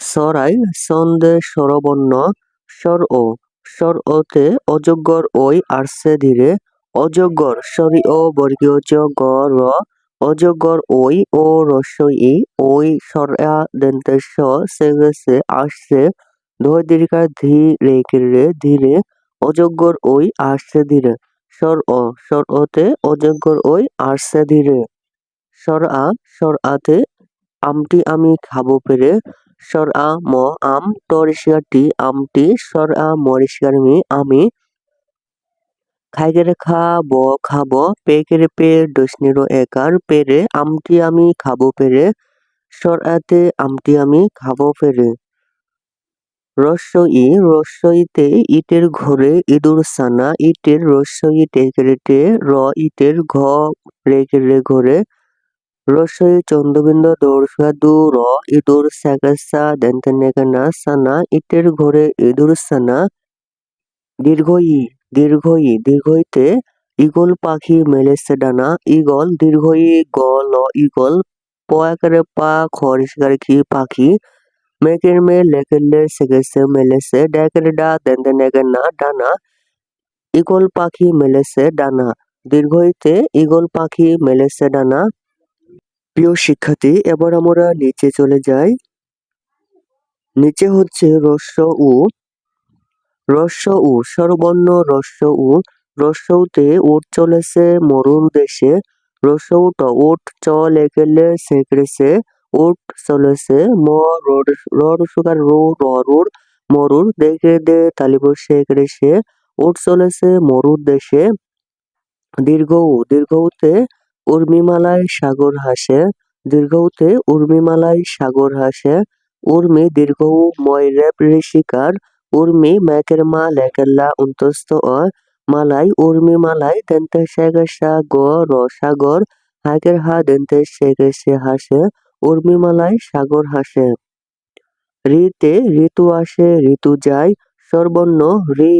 সরাই সন্দে স্বরবর্ণ স্বর ও স্বর ওতে অজগর ওই আরসে ধীরে, অজগর সরি ও বর্গীয় জ গ র, অজগর ওই ও রস্বই ই, ওই সরা দন্তে স গেছে আসছে ধৈ দীর্ঘা ধী রে ধীরে, অজগর ওই আসছে ধীরে স্বর অ স্বর ওতে অজগর ওই আসছে ধীরে। স্বর আ স্বর আতে আমটি আমি খাব পেরে স্বর আ ম আম টরিষ্কার টি আমটি স্বর আ মরিষ্কার মি আমি খাইগেরে খা ব খাব, পেকেরে পে দশনিরো একার পেরে আমটি আমি খাব পেরে স্বর আতে আমটি আমি খাব পেরে। রস্য ই রস্যইতে ইটের ঘরে ইঁদুর সানা, ইটের রস্যই টেকেরেটে র ইটের ঘ রেকে রে ঘরে রস্যই চন্দ্রবিন্দ দৌড়সা দু র ইঁদুর স্যাকাসা দেন্তেনেকানা সানা, ইটের ঘরে ইঁদুর সানা। দীর্ঘই দীর্ঘই, দীর্ঘইতে ইগল পাখি মেলেছে ডানা। ইগল দীর্ঘই ই গ ল ইগল প পা খরিষ্কার কি পাখি। মেকের মে লেকের লে সেগেছে, মেলেছে। ডেকের ডা দেন দেন না ডানা। ইগল পাখি মেলেছে ডানা। দীর্ঘইতে ইগল পাখি মেলেছে ডানা। প্রিয় শিক্ষার্থী, এবার আমরা নিচে চলে যাই। নিচে হচ্ছে রস্য উ। রস্য উ, স্বরবর্ণ রস্য উ। রস্যউতে উঠ চলেছে মরুর দেশে। রস্যউট উঠ চ লেগেলে সেকড়েছে। উঠ চলেছে ম রোড, রড সুগার রুর মরুর দেখে দে তালিব সেকড়েছে। উঠ চলেছে মরুর দেশে। দীর্ঘ উ দীর্ঘউতে উর্মিমালায় সাগর হাসে, দীর্ঘউতে উর্মিমালায় সাগর হাসে, উর্মি দীর্ঘ উ ময় রেপ ঋষিকার, উর্মি ম্যাকের মা লেকেল্লা উন্তস্ত অ মালাই উর্মি মালাই দেন্তে শেখে সা গ র সাগর, হাগের হা দেন্তে শেখে সে হাসে, উর্মি মালাই সাগর হাসে। রিতে ঋতু আসে, ঋতু যায়, সর্বর্ণ রি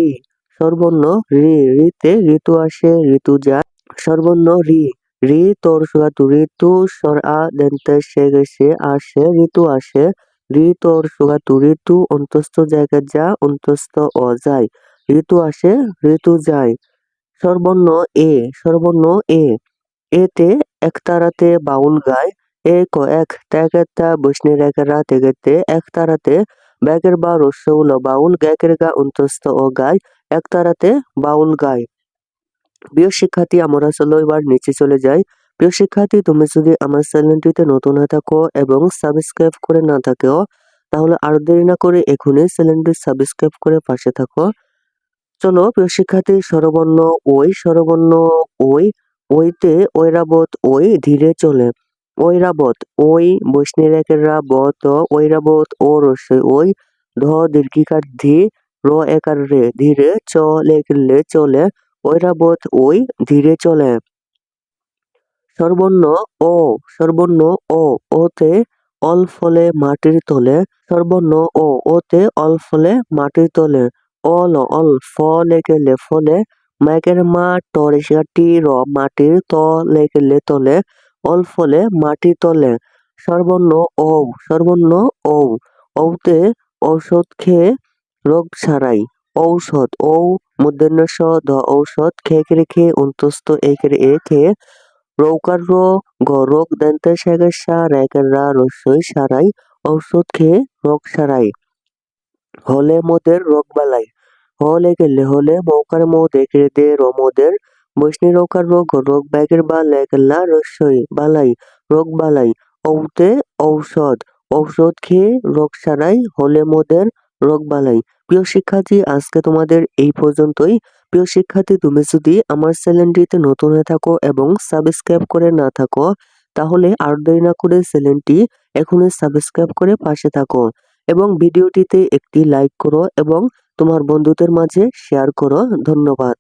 সর্বর্ণ রি রিতে ঋতু আসে, ঋতু যায়, সর্বর্ণ রি। রি তোর সুগাতু ঋতু আ দেন্তে সে আসে ঋতু আসে। ঋ তোর সুগাতু ঋতু অন্তস্থ জায়গা যা, অন্তস্থ অ যায় ঋতু আসে ঋতু যায়। সর্বর্ণ এ সর্বর্ণ এ। এতে একতারাতে বাউল গায়, এ ক এক এক ত্যাগেতা বৈষ্ণী রেখেরা তেগেতে একতারাতে ব্যাগের বা রস্যউল বাউল গ্যাকের গা অন্তস্থ ও গায় একতারাতে বাউল গায়। প্রিয় শিক্ষার্থী, আমরা চলো এবার নিচে চলে যাই। প্রিয় শিক্ষার্থী, তুমি যদি আমার চ্যানেলটিতে নতুন হয়ে থাকো এবং সাবস্ক্রাইব করে না থাকো তাহলে আর দেরি না করে এখনই চ্যানেলটি সাবস্ক্রাইব করে পাশে থাকো। চলো, প্রিয় শিক্ষার্থী, স্বরবর্ণ ওই স্বরবর্ণ ওই, ওইতে ঐরাবত ওই, ধীরে চলে। ঐরাবত ওই বৈষ্ণীর একের বত ঐরাবত ও রসই ওই, ধ দীর্ঘিকার ধি, র একার রে, ধীরে চ লেখলে চলে। ঐরাবত ওই ধীরে চলে। সর্বর্ণ ও সর্বর্ণ ও, ওতে অল ফলে মাটির তলে। সর্বর্ণ ও, ওতে অল ফলে মাটির তলে। অল অল ফলে গেলে ফলে ম্যাগের মা টরেশাটি র মাটির ত লেগেলে তলে। অল ফলে মাটির তলে। সর্বর্ণ ও সর্বর্ণ ও ঔতে ঔষধ খেয়ে রোগ সারাই। ঔষধ, ঔ মূর্ধন্য স দ ঔষধ খেয়ে রেখে অন্তস্থ একের এ খেয়ে রৌকার, র, গ রোগ দন্তে সেগের সা, রা রসই সারাই, ঔষধ খেয়ে রোগ সারাই। হলে মোদের রোগ বালাই। হলে গেলে হলে মৌকার মৌ দেখে দে রমোদের বৈষ্ণী রোকার রোগ রোগ ব্যাগের বা লেগেল্লা রসই বালাই রোগ বালাই। ঔতে ঔষধ ঔষধ খেয়ে রোগ সারাই, হলে মোদের রোগ বালাই। প্রিয় শিক্ষার্থী, আজকে তোমাদের এই পর্যন্তই। প্রিয় শিক্ষার্থী, তুমি যদি আমার চ্যানেলটিতে নতুন হয়ে থাকো এবং সাবস্ক্রাইব করে না থাকো, তাহলে আর দেরি না করে চ্যানেলটি এখনই সাবস্ক্রাইব করে পাশে থাকো এবং ভিডিওটিতে একটি লাইক করো এবং তোমার বন্ধুদের মাঝে শেয়ার করো। ধন্যবাদ।